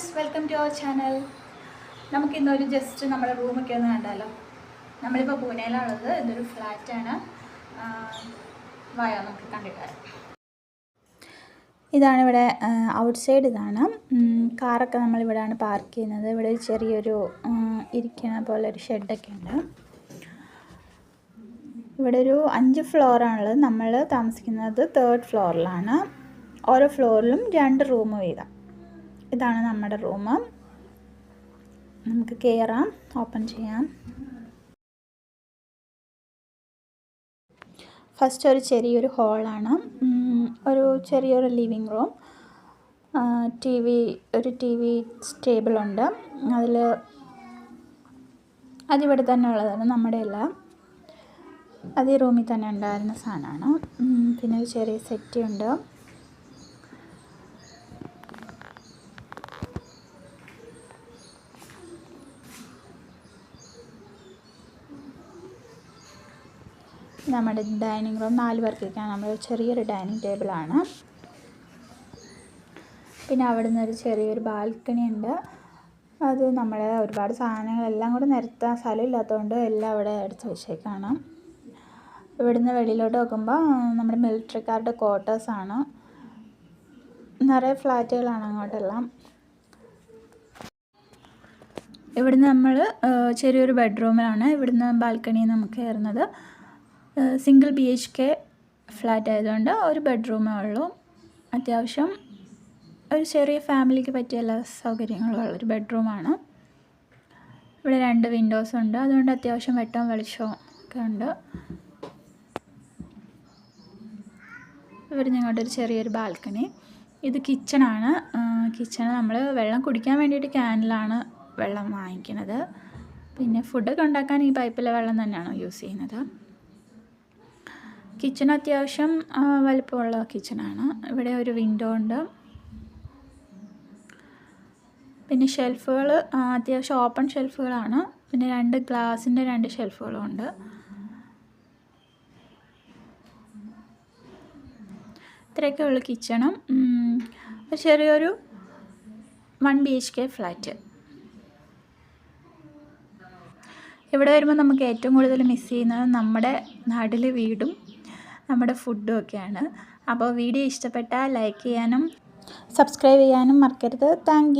Friends welcome to our channel നമുക്കിന്നൊരു just നമ്മുടെ റൂമൊക്കെ ഒന്ന് കണ്ടാലോ? നമ്മളിപ്പോൾ പൂനെയിലാണുള്ളത്. ഇതൊരു ഫ്ലാറ്റാണ് വായോ നമുക്ക് കണ്ടിട്ട് വരാം. ഇതാണ് ഇവിടെ ഔട്ട് സൈഡ് ഇതാണ് കാറൊക്കെ നമ്മളിവിടെയാണ് പാർക്ക് ചെയ്യുന്നത്. ഇവിടെ ഒരു ചെറിയൊരു ഇരിക്കുന്ന പോലെ ഒരു ഷെഡൊക്കെ ഉണ്ട്. ഇവിടെ ഒരു അഞ്ച് ഫ്ലോറാണുള്ളത് നമ്മൾ താമസിക്കുന്നത് തേർഡ് ഫ്ലോറിലാണ് ഓരോ ഫ്ലോറിലും രണ്ട് റൂം വീതം. ഇതാണ് നമ്മുടെ റൂം. നമുക്ക് കയറാം ഓപ്പൺ ചെയ്യാം. ഫസ്റ്റ് ഒരു ചെറിയൊരു ഹോളാണ്. ഒരു ചെറിയൊരു ലിവിങ് റൂം. ടി വി ഒരു ടി വി സ്റ്റേബിളുണ്ട് അതിൽ അതിവിടെ തന്നെ ഉള്ളതാണ് നമ്മുടെ എല്ലാം. അത് ഈ റൂമിൽ തന്നെ ഉണ്ടായിരുന്ന സാധനമാണ്. പിന്നെ ഒരു ചെറിയ സെറ്റി ഉണ്ട്. നമ്മുടെ ഡൈനിങ് റൂം നാല് പേർക്ക് ഇരിക്കാൻ നമ്മുടെ ചെറിയൊരു ഡൈനിങ് ടേബിളാണ്. പിന്നെ അവിടെ നിന്നൊരു ചെറിയൊരു ബാൽക്കണി ഉണ്ട്. അത് നമ്മൾ ഒരുപാട് സാധനങ്ങളെല്ലാം കൂടെ നിരത്താൻ സ്ഥലമില്ലാത്തതുകൊണ്ട് എല്ലാം അവിടെ എടുത്ത് വെച്ചേക്കാണ്. ഇവിടുന്ന് വെളിയിലോട്ട് നോക്കുമ്പോൾ നമ്മുടെ മിലിറ്ററിക്കാരുടെ ക്വാർട്ടേഴ്സാണ്. നിറയെ ഫ്ലാറ്റുകളാണ് അങ്ങോട്ടെല്ലാം. ഇവിടുന്ന് നമ്മൾ ചെറിയൊരു ബെഡ്റൂമിലാണ് ഇവിടുന്ന് ബാൽക്കണി നമുക്ക് കയറുന്നത്. Single B H K flat ആയതുകൊണ്ട് ഒരു ബെഡ്റൂമേ ഉള്ളൂ. അത്യാവശ്യം ഒരു ചെറിയ ഫാമിലിക്ക് പറ്റിയ എല്ലാ സൗകര്യങ്ങളും ഉള്ളൊരു ബെഡ്റൂമാണ് ഇവിടെ രണ്ട് വിൻഡോസ് ഉണ്ട്. അതുകൊണ്ട് അത്യാവശ്യം വെട്ടവും വെളിച്ചവും ഒക്കെ ഉണ്ട്. ഇവിടെ ഞങ്ങളുടെ ഒരു ചെറിയൊരു ബാൽക്കണി ഇത് കിച്ചണാണ് കിച്ചണ് നമ്മൾ വെള്ളം കുടിക്കാൻ വേണ്ടിയിട്ട് ക്യാനിലാണ് വെള്ളം വാങ്ങിക്കുന്നത്. പിന്നെ ഫുഡൊക്കെ ഉണ്ടാക്കാൻ ഈ പൈപ്പിലെ വെള്ളം തന്നെയാണ് യൂസ് ചെയ്യുന്നത്? കിച്ചൺ അത്യാവശ്യം വലിപ്പമുള്ള കിച്ചണാണ്. ഇവിടെ ഒരു വിൻഡോ ഉണ്ട്. പിന്നെ ഷെൽഫുകൾ അത്യാവശ്യം ഓപ്പൺ ഷെൽഫുകളാണ് പിന്നെ രണ്ട് ഗ്ലാസിന്റെ രണ്ട് ഷെൽഫുകളും ഉണ്ട്. ഇത്രയൊക്കെ ഉള്ള കിച്ചണും. ചെറിയൊരു one B H K flat ഇവിടെ വരുമ്പോൾ നമുക്ക് ഏറ്റവും കൂടുതൽ മിസ് ചെയ്യുന്നത് നമ്മുടെ നാട്ടിലെ വീടും നമ്മുടെ ഫുഡും ഒക്കെയാണ്. അപ്പോൾ വീഡിയോ ഇഷ്ടപ്പെട്ടാൽ ലൈക്ക് ചെയ്യാനും സബ്സ്ക്രൈബ് ചെയ്യാനും മറക്കരുത്. താങ്ക്